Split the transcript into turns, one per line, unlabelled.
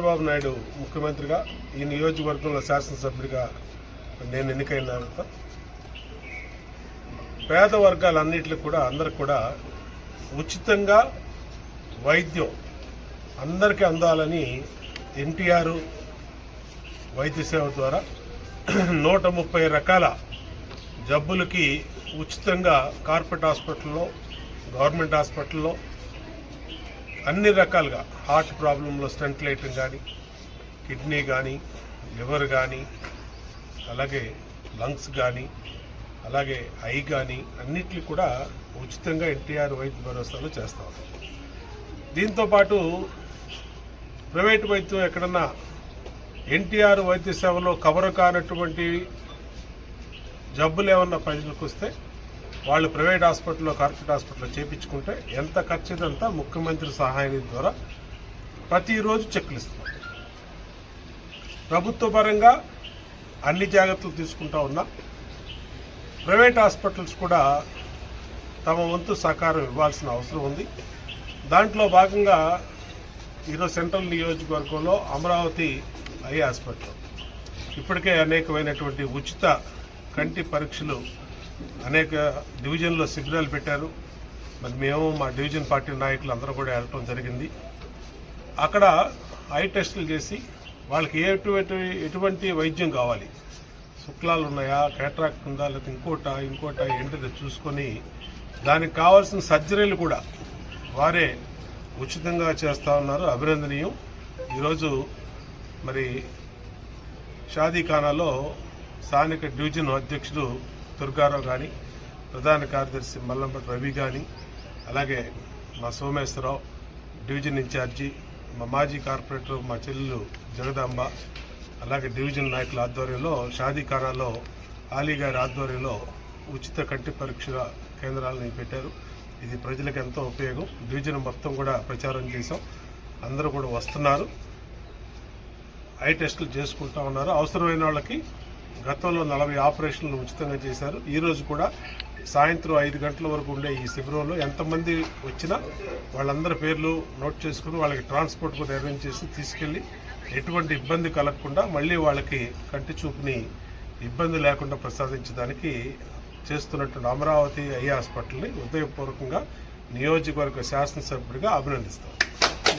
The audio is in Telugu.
చంద్రబాబు నాయుడు ముఖ్యమంత్రిగా ఈ నియోజకవర్గంలో శాసనసభ్యుడిగా నేను ఎన్నికైన తర్వాత పేద వర్గాలన్నిటికి కూడా అందరికి కూడా ఉచితంగా వైద్యం అందరికీ అందాలని ఎన్టీఆర్ వైద్య సేవ ద్వారా నూట ముప్పై రకాల జబ్బులకి ఉచితంగా కార్పొరేట్ హాస్పిటల్లో గవర్నమెంట్ హాస్పిటల్లో అన్ని రకాలుగా హార్ట్ ప్రాబ్లంలో స్టంట్ లైటింగ్ కానీ కిడ్నీ కానీ లివర్ కానీ అలాగే లంగ్స్ కానీ అలాగే ఐ కానీ అన్నిటిని కూడా ఉచితంగా ఎన్టీఆర్ వైద్య భరోసాలో చేస్తాం దీంతో పాటు ప్రైవేట్ వైద్యం ఎక్కడన్నా ఎన్టీఆర్ వైద్య సేవలో కవర్ కానటువంటి జబ్బులు ఏమన్నా ప్రజలకు వస్తే వాళ్ళు ప్రైవేట్ హాస్పిటల్లో కార్పొరేట్ హాస్పిటల్లో చేపించుకుంటే ఎంత ఖర్చు ముఖ్యమంత్రి సహాయం ద్వారా ప్రతిరోజు చెక్లు ఇస్తున్నారు. ప్రభుత్వ పరంగా అన్ని జాగ్రత్తలు తీసుకుంటా ఉన్నా ప్రైవేట్ హాస్పిటల్స్ కూడా తమ వంతు సహకారం ఇవ్వాల్సిన అవసరం ఉంది. దాంట్లో భాగంగా ఈరోజు సెంట్రల్ నియోజకవర్గంలో అమరావతి ఐ హాస్పిటల్. ఇప్పటికే అనేకమైనటువంటి ఉచిత కంటి పరీక్షలు అనేక డివిజన్లో శిబిరాలు పెట్టారు. మరి మేము మా డివిజన్ పార్టీ నాయకులు అందరూ కూడా వెళ్ళటం జరిగింది. అక్కడ ఐ టెస్టులు చేసి వాళ్ళకి ఎటువంటి ఎటువంటి వైద్యం కావాలి? శుక్లాలు ఉన్నాయా? కేట్రాక్ట్ ఉందా? లేకపోతే ఇంకోట ఇంకోట ఏంటిదో చూసుకొని దానికి కావాల్సిన సర్జరీలు కూడా వారే ఉచితంగా చేస్తా ఉన్నారు. అభినందనీయం. ఈరోజు మరి షాదీఖానాలో స్థానిక డివిజన్ అధ్యక్షుడు దుర్గారావు కానీ ప్రధాన కార్యదర్శి మల్లంపటి రవి కానీ అలాగే మా సోమేశ్వరరావు డివిజన్ ఇన్ఛార్జి మా మాజీ కార్పొరేటర్ మా చెల్లెలు జగదాంబ అలాగే డివిజన్ నాయకుల ఆధ్వర్యంలో షాదీఖానాలో ఆలీ గారి ఆధ్వర్యంలో ఉచిత కంటి పరీక్షల కేంద్రాలను పెట్టారు. ఇది ప్రజలకు ఎంతో ఉపయోగం. డివిజన్ మొత్తం కూడా ప్రచారం చేశాం. అందరూ కూడా వస్తున్నారు. ఐ టెస్టులు చేసుకుంటా ఉన్నారు. అవసరమైన వాళ్ళకి గతంలో నలభై ఆపరేషన్లు ఉచితంగా చేశారు. ఈరోజు కూడా సాయంత్రం ఐదు గంటల వరకు ఉండే ఈ శిబిరంలో ఎంతమంది వచ్చినా వాళ్ళందరి పేర్లు నోట్ చేసుకుని వాళ్ళకి ట్రాన్స్పోర్ట్ కూడా అరేంజ్ చేసి తీసుకెళ్ళి ఎటువంటి ఇబ్బంది కలగకుండా మళ్ళీ వాళ్ళకి కంటి చూపుని ఇబ్బంది లేకుండా ప్రసాదించడానికి చేస్తున్నటువంటి అమరావతి ఐ హాస్పిటల్ని హృదయపూర్వకంగా నియోజకవర్గ శాసనసభ్యుడిగా అభినందిస్తారు.